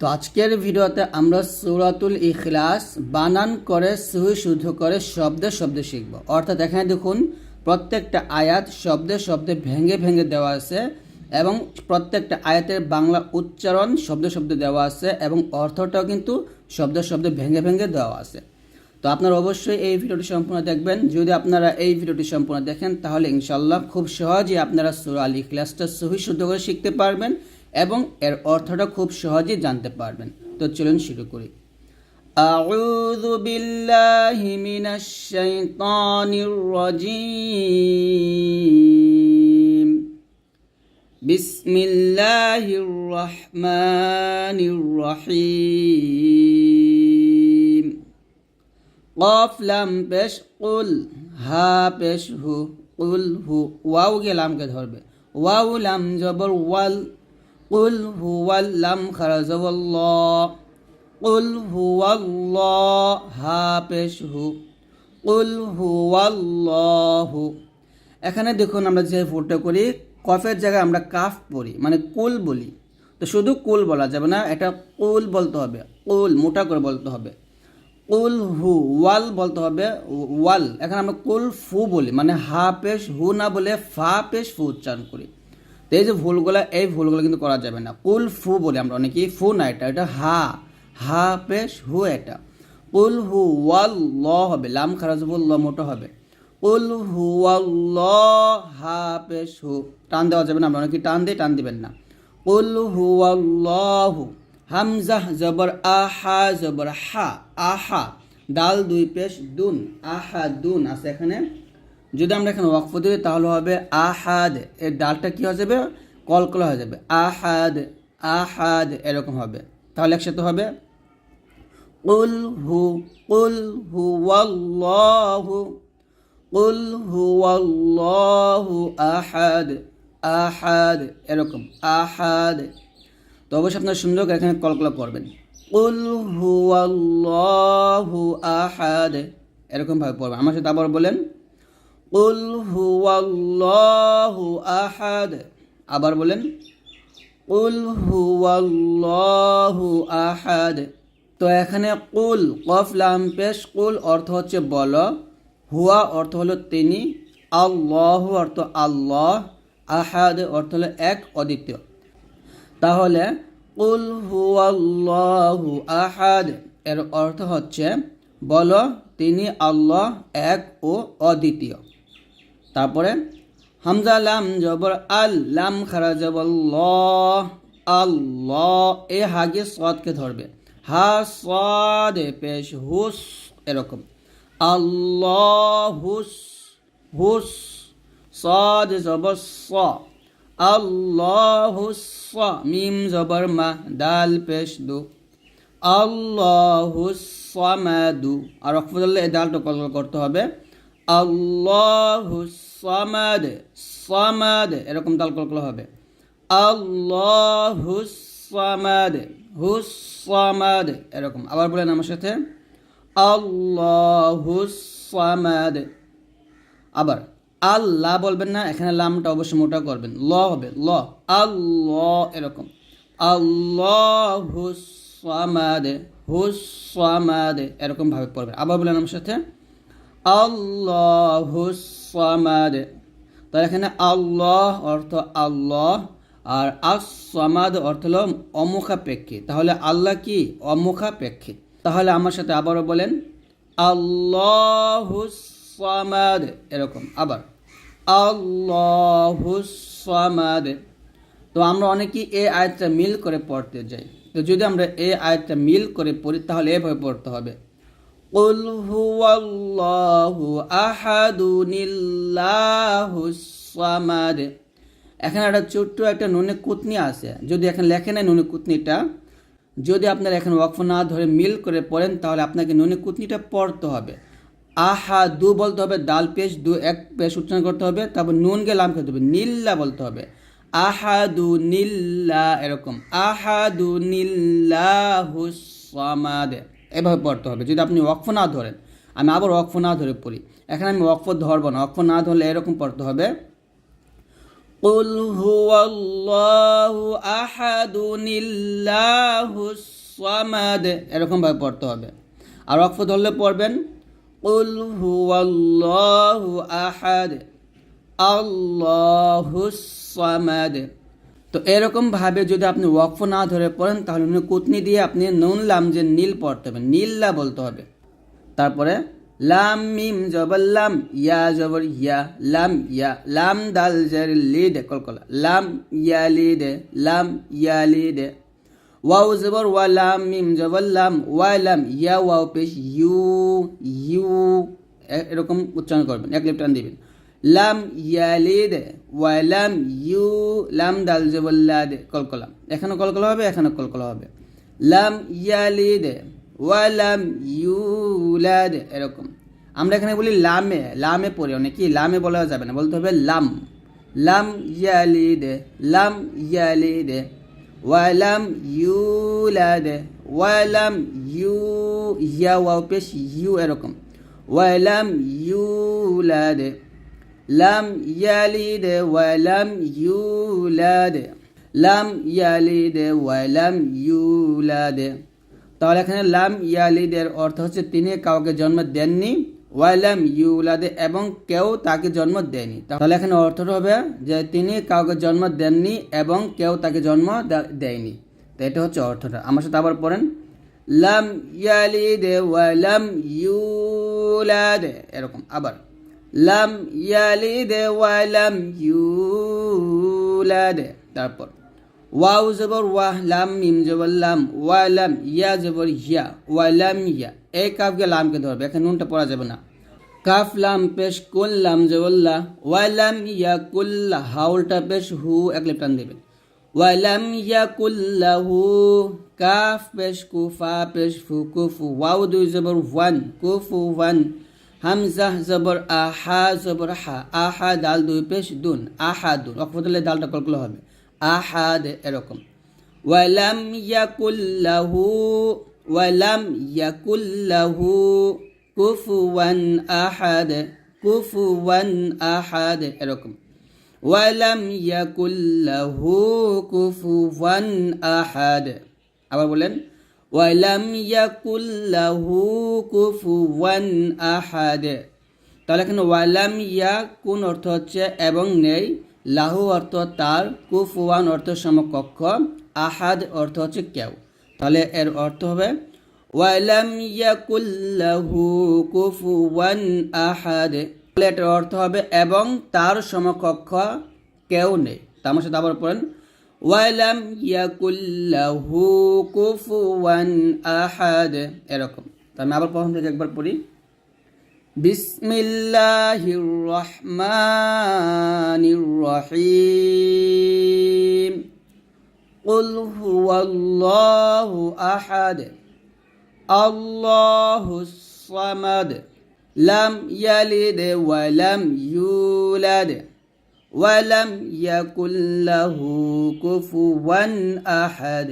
তো আজকের ভিডিওতে আমরা সূরাতুল ইখলাস, বানান করে, সহি শুদ্ধ করে শব্দে শব্দে শিখব। অর্থাৎ এখানে দেখুন, প্রত্যেকটা আয়াত শব্দে শব্দে ভেঙে ভেঙে দেওয়া আছে এবং প্রত্যেকটা আয়াতের বাংলা উচ্চারণ শব্দে শব্দে দেওয়া আছে এবং অর্থটাও কিন্তু শব্দে শব্দে ভেঙে ভেঙে দেওয়া আছে। তো আপনারা অবশ্যই এই ভিডিওটি সম্পূর্ণ দেখবেন। যদি আপনারা এই ভিডিওটি সম্পূর্ণ দেখেন, তাহলে ইনশাল্লাহ খুব সহজেই আপনারা সুরা আল ইখলাসটা সহি শুদ্ধ করে শিখতে পারবেন। এবং এর অর্থটা খুব সহজেই জানতে পারবেন তো চলুন শুরু করি أعوذ بالله من الشيطان الرجيم بسم الله الرحمن الرحيم قاف لام পেশ কুল হা পেশ হু কুল হু ওয়াও গে লামকে ধরবে ওয়াও লাম জবর ওয়াল কুল হু ওয়াল লাম খারা জবর ল কুল হু পেশ হু কুল হু ওয়াল্লাহু এখানে দেখুন আমরা যে ফুলটা করি, কফের জায়গায় আমরা কাফ পড়ি মানে কুল বলি। তো শুধু কুল বলা যাবে না এটা কুল বলতে হবে, কুল, মোটা করে বলতে হবে। কুল হু, ওয়াল বলতে হবে, ওয়াল। এখন আমরা কুল ফু বলি মানে হা পেশ হু না বলে ফা পেশ ফু উচ্চারণ করি। তো এই যে ভুলগুলো, এই ভুলগুলো কিন্তু করা যাবে না। কুল ফু বলে আমরা অনেকেই, ফু না এটা এটা হা হা পেশ হু এটা। কুল হু ওয়াল ল হবে, লাম খারাজবুল ল মোটো হবে। কুল হু ওয়াল ল হা পেশ হু, টান দেওয়া যাবে না, আমরা অনেকে টান দিয়ে টান দিবেন না। কুল হু ওয়াল্লাহু হামজাহ জবর আহা জবর হা, আহা ডাল দুই পেশ দুন, আহা দুন, আছে এখানে? যদি আমরা এখানে ওয়াকফ দিই তাহলে হবে আহাদ। এর ডালটা কি হয়ে যাবে? কলকলা হয়ে যাবে। আহাদ আহাদ, এরকম হবে। তাহলে একসাথে হবে, কুল হু কুল হু ওয়াল্লাহু, কুল হু আহাদ আহাদ, এরকম, আহাদ। তো অবশ্যই আপনার সুন্দর করে এখানে কলকলা করবেন কুল হু আল্লাহু আহাদ এরকম ভাবে পড়বেন। আমার সাথে আবার বলেন কুল হু আল্লাহু আহাদ। আবার বলেন, কুল হু আল্লাহু আহাদ। তো এখানে কুল, কফ, লাম, পেশ, কুল অর্থ হচ্ছে বল। হুয়া অর্থ হলো তিনি। আল্লাহ অর্থ আল্লাহ। আহাদ অর্থ হলো এক, অদ্বিতীয়। তাহলে কুল হুয়াল্লাহু আহাদ এর অর্থ হচ্ছে বল, তিনি আল্লাহ, এক ও অদ্বিতীয়। তারপরে হামজা লাম জবর আল লাম খারা জবর ল এ হাগে সদকে ধরবে। হা সদ পেশ হুস এরকম। আল্লাহ হুস হুস, সদ জবর স, আল্লাহু মিম জবর মা, দাল পেশ দু। আল্লাহু সামাদু, আর রকফুল্লাহ এই দালটা কল করতে হবে। আল্লাহু সামাদ সামাদ, এরকম দাল কল হবে। আল্লাহু সামাদ সামাদ, এরকম। আবার বলেন আমার সাথে। আল্লাহু সামাদ। আবার, আল্লাহ বলবেন না, এখানে লামটা অবশ্যই মোটা করবেন। ল হবে, ল। আল্লাহ, এরকম। আল্লাহ হুসামাদে হুসামাদে এরকম ভাবে পড়বেন। আবার বলেন আমার সাথে। আল্লাহ হুসামাদে তাহলে এখানে আল্লাহ অর্থ আল্লাহ আর আসামাদ অর্থ হল অমুখাপেক্ষী। তাহলে আল্লাহ কি? অমুখাপেক্ষী। তাহলে আমার সাথে আবারও বলেন আল্লাহ সামাদ এরকম আবার। আল্লাহুসামাদ তো আমরা অনেকেই এই আয়াতটা মিল করে পড়তে যাই। তো যদি আমরা এই আয়াতটা মিল করে পড়ি, তাহলে এভাবে পড়তে হবে। قل هو الله أحد الله الصمد এখানে একটা ছোট্ট একটা নুনে কুতনি আছে যদি এখানে লেখে নেয় নুনে কুতনিটা যদি আপনারা এখানে ওয়াকফ না ধরে মিল করে পড়েন তাহলে আপনাকে নুনে কুতনিটা পড়তে হবে আহা দু বলতে হবে দাল পেশ দু এক পেশ উচ্চারণ করতে হবে তারপর নুন গে লাম খেতে হবে নীল্লা বলতে হবে আহাদু নীল্লা এরকম আহাদু নীল্লা হুসামাদ এভাবে পড়তে হবে যদি আপনি ওয়াকফ না ধরেন আমি আবার ওয়াকফ না ধরে পড়ি এখানে আমি ওয়াকফ ধরবো না ওয়াকফ না ধরলে এরকম পড়তে হবে قل هو الله أحد الله الصمد এরকম ভাবে পড়তে হবে আর অক্ষ ধরলে পড়বেন قل هو الله أحد الله الصمد তো এরকম ভাবে যদি আপনি ওয়াকফ না ধরে পড়েন, তাহলে উনি কুতনি দিয়ে আপনি নুন লাম যে নীল পড়তে হবে, নীল্লা বলতে হবে। তারপরে লাম মিম জবর লাম, ইয়া জবর ইয়া লাম ইয়া, লাম দাল জের লিড কলকলা লাম ইয়া লিডে লাম ইয়া লিডে ওয়াও জবর, ওয়া লাম মিম জবর লাম, ওয়া লাম ইয়া ওয়াও পেশ ইউ ইউ এরকম উচ্চারণ করবেন, এক লিপ টান দিবেন। লাম ইয়ালিদ ওয়া লাম ইউ লাম দাল জবর লাদ কলকলা এখানে কলকলা হবে এখানে কলকলা হবে লাম ইয়ালিদ ওয়ালাম ইউলাদ এরকম আমরা এখানে বলি লামে লামে পড়ি অনেকে লামে বলা যাবে না বলতে হবে লাম লাম ইয়ালিদ লাম ইয়ালিদ ওয়ালাম ইউলাদ ওয়ালাম ইউ ইয়া ওয়াও পেশ ইউ এরকম ওয়ালাম ইউলাদ লাম ইয়ালিদ ওয়ালাম ইউলাদ লাম ইয়ালিদ ওয়ালাম ইউলাদ তাহলে এখানে লাম ইয়ালিদের অর্থ হচ্ছে তিনি কাউকে জন্ম দেননি ওয়ালাম ইউলাদে এবং কেউ তাকে জন্ম দেয়নি। তাহলে এখানে অর্থটা হবে যে তিনি কাউকে জন্ম দেননি এবং কেউ তাকে জন্ম দেয়নি। তো এটা হচ্ছে অর্থটা। আমার সাথে আবার পড়েন। লাম ইয়ালিদে ওয়ালাম ইউলাদে এরকম। আবার। লাম ইয়ালিদে ওয়ালাম ইউলাদে তারপর ওয়াও জবর ওয়াহ লাম মিম জবর লাম ওয়া লাম ইয়া জবর ইয়া ওয়া লাম ইয়া এই কাফকে লামকে ধরবে, এখানে নুনটা পড়া যাবে না। কাফ লাম পেশ, কুল লাম জবল্লা ওয়া লাম ইয়া কুল্লা হাউলটা পেশ, হু, এক লিপ টান দেবেন ওয়া লাম ইয়া কুল্লাহু কাফ, পেশ, কুফা, পেশ ফু কুফু ওয়াও দুই জবর ওয়ান কুফু ওয়ান হামজা জবর আহা জবর হা, আহা দাল দুই পেশ, দুন, আহা দুন। অক্ষলে দালটা কলকলো হবে। আহাদ এরকম। ওয়ালাম ইয়াকুল্লাহু ওয়ালাম ইয়াকুল্লাহু কুফুয়ান আহাদ কুফুয়ান আহাদ এরকম। ওয়ালাম ইয়াকুল্লাহু কুফুয়ান আহাদ। আবার বলেন ওয়ালাম ইয়াকুল্লাহু কুফুয়ান আহাদ। তাহলে এখানে ওয়ালাম ইয়া কোন অর্থ হচ্ছে এবং নেই, লাহু অর্থ তার কুফুয়ান অর্থ সমকক্ষ, আহাদ অর্থ হচ্ছে কেউ। তাহলে এর অর্থ হবে ওয়ালাম ইয়াকুল্লাহু কুফুয়ান আহাদ। এটার অর্থ হবে এবং তার সমকক্ষ কেউ নেই। তার সাথে আবার পড়েন ওয়ালাম ইয়াকুল্লাহু কুফুয়ান আহাদ এরকম তো আমি আবার প্রথম থেকে একবার পড়ি بسم الله الرحمن الرحيم قل هو الله أحد الله الصمد لم يلد ولم يولد ওয়ালাম ইয়াকুল্লাহু কুফুয়ান আহাদ।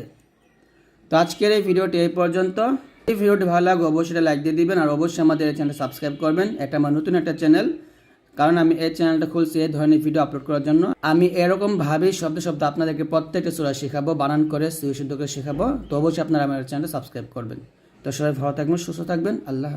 তো আজকের এই ভিডিওটি এই পর্যন্ত। এই ভিডিওটি ভালো লাগে অবশ্যই লাইক দিয়ে দিবেন, আর অবশ্যই আমাদের এই চ্যানেল সাবস্ক্রাইব করবেন। এটা আমার নতুন একটা চ্যানেল কারণ আমি এই চ্যানেলটা খুলছি এই ধরনের ভিডিও আপলোড করার জন্য। আমি এরকমভাবেই শব্দ শব্দ আপনাদেরকে প্রত্যেকটা চূড়া শেখাবো, বানান করে সুই শুদ্ধ করে শেখাবো। তো অবশ্যই আপনারা আমার চ্যানেল সাবস্ক্রাইব করবেন। তো সবাই ভালো থাকবেন, সুস্থ থাকবেন। আল্লাহ